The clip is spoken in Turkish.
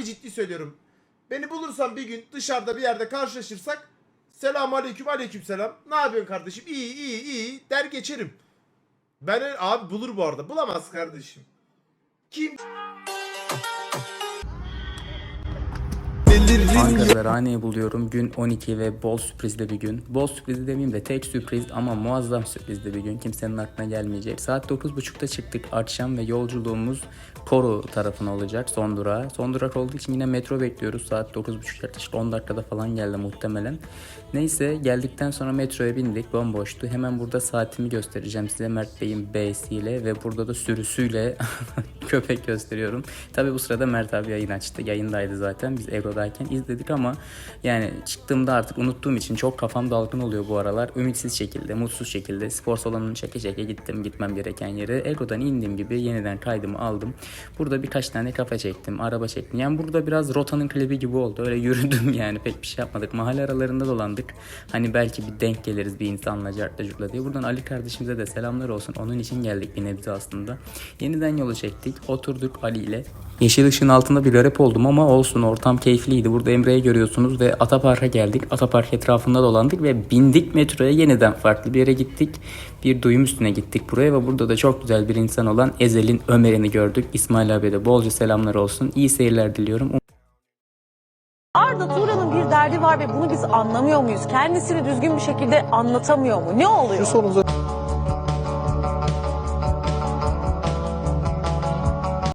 Harbi ciddi söylüyorum. Beni bulursan bir gün dışarıda bir yerde karşılaşırsak selam aleyküm aleyküm selam. Ne yapıyorsun kardeşim? İyi iyi iyi der geçerim. Ben abi bulur bu arada. Bulamaz kardeşim. Kim? Ankara'da Rane'yi buluyorum. Gün 12 ve bol sürprizli bir gün. Bol sürprizli demeyeyim de tek sürpriz ama muazzam sürprizli bir gün. Kimsenin aklına gelmeyecek. Saat 9.30'da çıktık akşam ve yolculuğumuz Koru tarafına olacak son durağı. Son durak olduğu için yine metro bekliyoruz. Saat 9.30 yaklaşık 10 dakikada falan geldi muhtemelen. Neyse geldikten sonra metroya bindik. Bomboştu. Hemen burada saatimi göstereceğim size Mert Bey'in B'siyle ve burada da sürüsüyle köpek gösteriyorum. Tabi bu sırada Mert abi yayın açtı. Yayındaydı zaten. Biz Ego'dayken izledik ama yani çıktığımda artık unuttuğum için çok kafam dalgın oluyor bu aralar. Ümitsiz şekilde, mutsuz şekilde spor salonunu çeke çeke gittim gitmem gereken yere. Ego'dan indiğim gibi yeniden kaydımı aldım. Burada birkaç tane kafe çektim, araba çektim. Yani burada biraz Rota'nın klibi gibi oldu. Öyle yürüdüm yani pek bir şey yapmadık. Mahalle aralarında dolandık. Hani belki bir denk geliriz bir insanla cartla curtla diye. Buradan Ali kardeşimize de selamlar olsun. Onun için geldik bir nebze aslında. Yeniden yolu çektik. Oturduk Ali ile. Yeşil ışığın altında bir garip oldum ama olsun ortam keyifliydi. Burada Emre'yi görüyorsunuz ve Atapark'a geldik. Atapark etrafında dolandık ve bindik metroya yeniden farklı bir yere gittik. Bir duyum üstüne gittik buraya ve burada da çok güzel bir insan olan Ezel'in Ömer'ini gördük. İsmail abiye de bolca selamlar olsun. İyi seyirler diliyorum. Arda Turan'ın bir derdi var ve bunu biz anlamıyor muyuz? Kendisini düzgün bir şekilde anlatamıyor mu? Ne oluyor? Şu sorunuza